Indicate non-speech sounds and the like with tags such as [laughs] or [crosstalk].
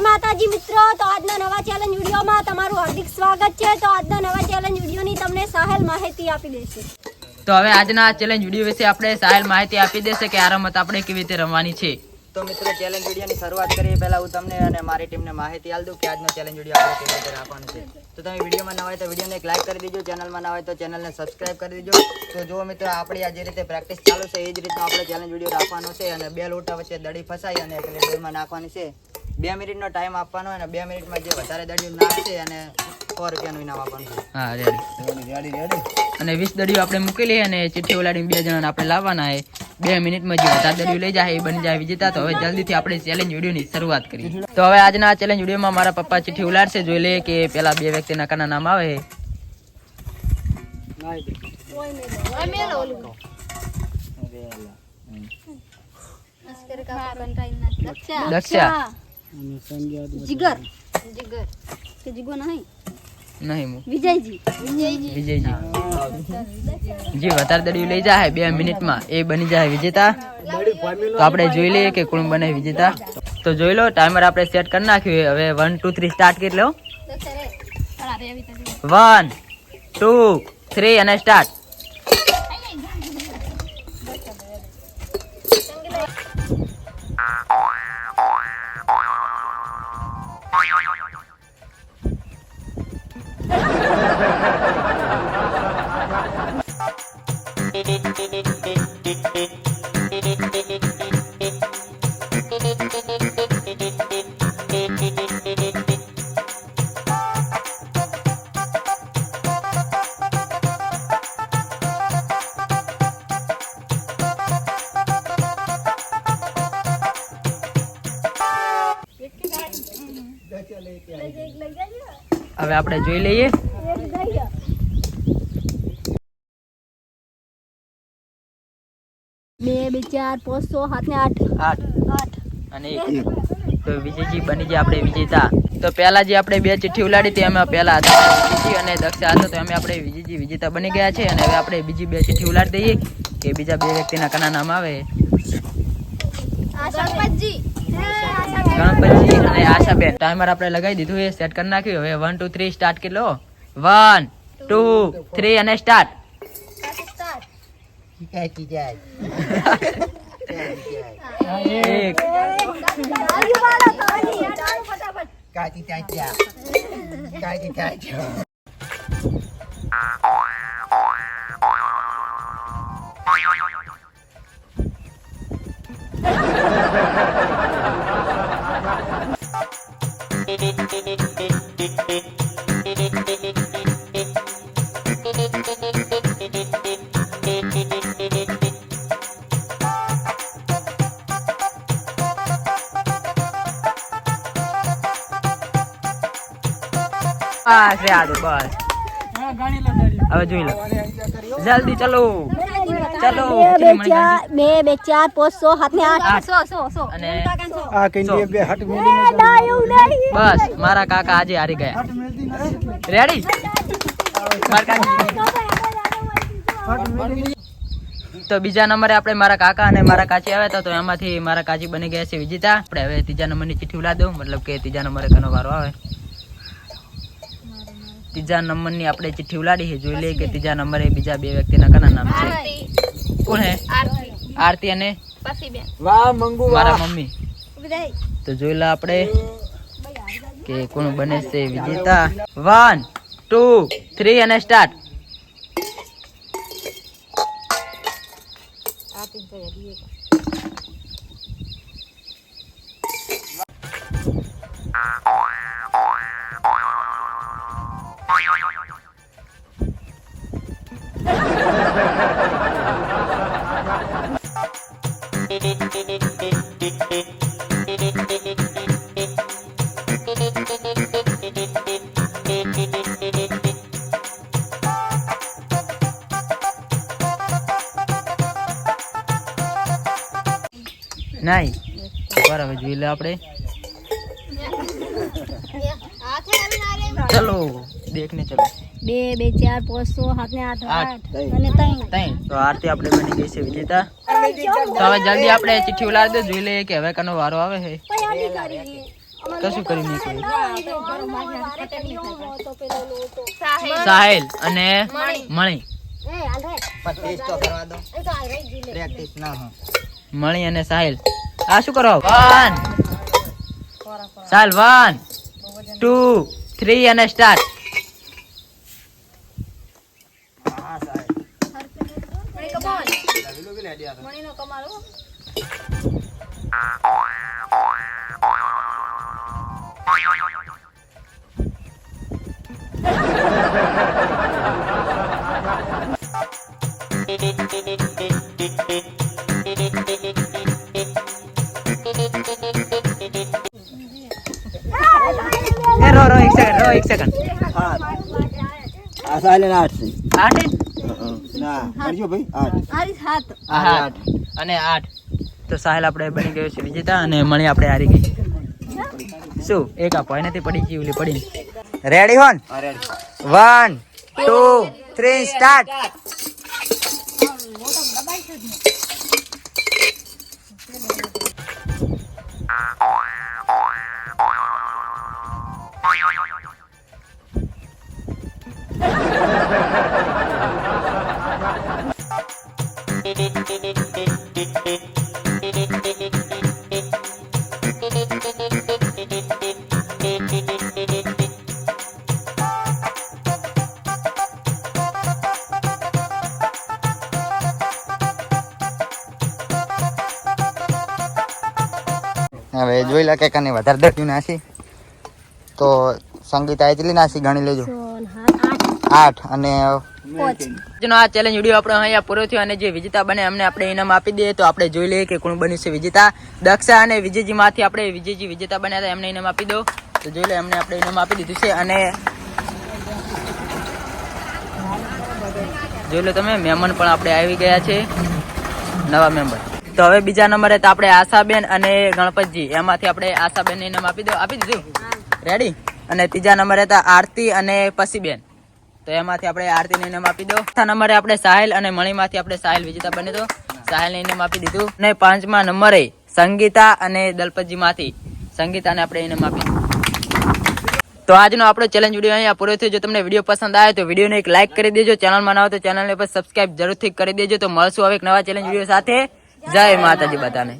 માતાજી મિત્રો. તો આજના નવા ચેલેન્જ વિડીયોમાં તમારું હાર્દિક સ્વાગત છે. તો આજના નવા ચેલેન્જ વિડીયોની તમને સાહેલ માહિતી આપી દેશે. તો હવે આજના ચેલેન્જ વીડિયો વિશે આપણે સાહેલ માહિતી આપી દેશે કે આ રમત આપણે કેવી રીતે રમવાની છે. તો મિત્રો ચેલેન્જ વિડીયોની શરૂઆત કરીએ પહેલા હું તમને અને મારી ટીમને માહિતી આપી દઉં કે આજનો ચેલેન્જ વીડિયો આપણે કેવી રીતે રાખવાનો છે. તો તમે વિડીયોમાં ના હોય તો વિડીયોને એક લાઈક કરી દેજો. ચેનલમાં ના હોય તો ચેનલને સબસ્ક્રાઇબ કરી દેજો. તો જો મિત્રો આપણી આ જે રીતે પ્રેક્ટિસ ચાલુ છે એ જ રીતનો આપણે ચેલેન્જ વીડિયો રાખવાનો છે અને બે લોટા વચ્ચે દડી ફસાઈ અને એક ડોલમાં નાખવાની છે. બે મિનિટનો ટાઈમ આપવાનો અને બે મિનિટમાં જે વધારે દડીઓ નાખશે અને સો રૂપિયાનું ઇનામ આપવાનું હા રેડી અને વીસ દડીઓ આપણે મૂકેલી અને ચિઠ્ઠી ઓલાડીને બે જણાને આપણે લાવવાના છે બે મિનિટમાં જે વધારે દડીઓ લઈ જાય એ બની જાય વિજેતા. તો હવે જલ્દીથી આપણે ચેલેન્જ વિડીયોની શરૂઆત કરીએ. તો હવે આજના ચેલેન્જ વિડીયોમાં મારા પપ્પા ચિઠ્ઠી ઉલાડશે. જોઈ લઈએ કે પેલા બે વ્યક્તિના કાના નામ આવે દક્ષા. જીગર. કે જીગો નહીં? નહીં હું વિજયજી. વિજયજી. જી વધારે દડીઓ લઈ જાય બે મિનિટમાં એ બની જાય વિજેતા. તો આપણે જોઈ લઈએ કે કોણ બને વિજેતા. તો જોઈ લો ટાઈમર આપણે સેટ કરી નાખ્યું. હવે વન ટુ થ્રી સ્ટાર્ટ કરી લો વન ટુ થ્રી અને સ્ટાર્ટ હવે આપણે જોઈ લઈએ. બે બે ચાર પાંચ છ સાત ને આઠ. આઠ. આઠ. અને એક. તો વિજયજી બની ગયા આપણે વિજેતા. તો પહેલા જે આપણે બે ચિઠ્ઠી ઉલાડી હતી પહેલા વિજયજી અને દક્ષા હતો તો એમાં આપણે વિજયજી વિજેતા બની ગયા છે. અને હવે આપણે બીજી બે ચિઠ્ઠી ઉલાડી દઈએ કે બીજા બે વ્યક્તિના કના નામ આવે. ગણપતજી અને આશાબેન ટાઈમર આપણે લગાવી દીધું, એ સેટ કરી નાખ્યું. હવે વન ટુ થ્રી સ્ટાર્ટ કરી લો વન ટુ થ્રી અને સ્ટાર્ટ એક. બસ રે આદુ બસ હવે જોઈ લો જલ્દી ચલો ચલો બે બે ચાર બે બે ચાર પાંચ સો સાત ને આઠ. સો સો સો. અને આ કઈ બે હટ મેલી ના એવું નહીં. બસ મારા કાકા આજે હારી ગયા. રેડી તો બીજા નંબરે આપણે મારા કાકા અને મારા કાચી આવ્યા હતા તો એમાંથી મારા કાચી બની ગયા છે વિજેતા. આપણે હવે ત્રીજા નંબરની ચિઠ્ઠી ઉલા દઉં. મતલબ કે ત્રીજા નંબરે કનો વારો આવે. ત્રીજા નંબરની આપણે ચિઠ્ઠી ઉલાડી છે જોઈ લઈએ કે ત્રીજા નંબરે બીજા બે વ્યક્તિના કના નામ છે. કોણ હે? આરતી અને વાહ મંગુ મારા મમ્મી. તો જોઈ લે આપણે કે કોણ બને છે વિજેતા. વન ટુ થ્રી અને સ્ટાર્ટ [laughs] નહીં બરાબર જોઈ લે આપણે. ચલો. દેખને ચલો. બે બે ચાર પાંચ છ સાત ને આઠ અને ત્રણ. તો આરતી આપણે બની ગઈ છે વિજેતા. તો હવે જલ્દી આપણે ચિઠ્ઠી ઉલાડી દે જોઈ લઈએ કે હવે કનો વારો આવે છે કશું કરી નહીં. સાહિલ અને મણી. એ, હાલ. રે. પણ ટેસ્ટ તો કરવા દો. એ તો હાલ રે, જી લે. પ્રેક્ટિસ ના હો મણી અને સાહેલ. આ શું કરો? વન. સાહેલ વન. ટુ થ્રી અને સ્ટાર્ટ હા સાહેબ એ રો રો એક સેકન્ડ રો એક સેકન્ડ આ સાલે આઠ આઠ? ના કરજો ભાઈ આઠ. હારી આઠ. અને આઠ. તો સાહેલ આપણે બની ગયો છે વિજેતા અને મણી આપણે હારી ગઈ. શું? એક આપો એનાથી પડી ગઈ ઓલી પડી રેડી હોન વન ટુ થ્રી સ્ટાર્ટ હવે જોઈ લે કે કને વધારે દર્યું નાસી તો સંગીતા એટલી નાસી ગણી લેજો આઠ. આઠ પાંચ. આજનો આ ચેલેન્જ વીડિયો આપણો અહીંયા પૂરો થયો અને જે વિજેતા બને અમને આપણે ઇનામ આપી દઈએ તો આપણે જોઈ લઈએ કે કોણ બન્યું છે વિજેતા. દક્ષા અને વિજયજીમાંથી આપણે વિજયજી વિજેતા બન્યા હતા એમને ઇનામ આપી દો. તો જોઈ લઈએ અમને આપણે ઇનામ આપી દીધું છે અને જોઈ લો તમે મહેમાન પણ આપણે આવી ગયા છે. નવા મેમ્બર. તો હવે બીજા નંબરે તો આપણે આશાબેન અને ગણપતજી એમાંથી આપણે આશાબેન ઇનામ આપી દો આપી દીધું? રેડી અને ત્રીજા નંબરે હતા આરતી અને પસીબેન. તો એમાંથી આપણે આરતીને ઇનામ આપી દો. ચોથા નંબરે આપણે સાહિલ અને મણીમાંથી આપણે સાહિલ વિજેતા બને તો સાહિલને ઇનામ આપી દીધું. અને પાંચમા નંબરે સંગીતા અને દલપતજી માંથી સંગીતાને આપણે ઇનામ આપી તો આજનો આપણો ચેલેન્જ વીડિયો અહીંયા પૂરો થયો. જો તમને વીડિયો પસંદ આવે તો વિડીયોને એક લાઇક કરી દેજો. ચેનલમાં ના હોય તો ચેનલને પર સબસ્ક્રાઇબ જરૂરથી કરી દેજો. તો મળશું હવે એક નવા ચેલેન્જ વીડિયો સાથે. જય માતાજી બધાને.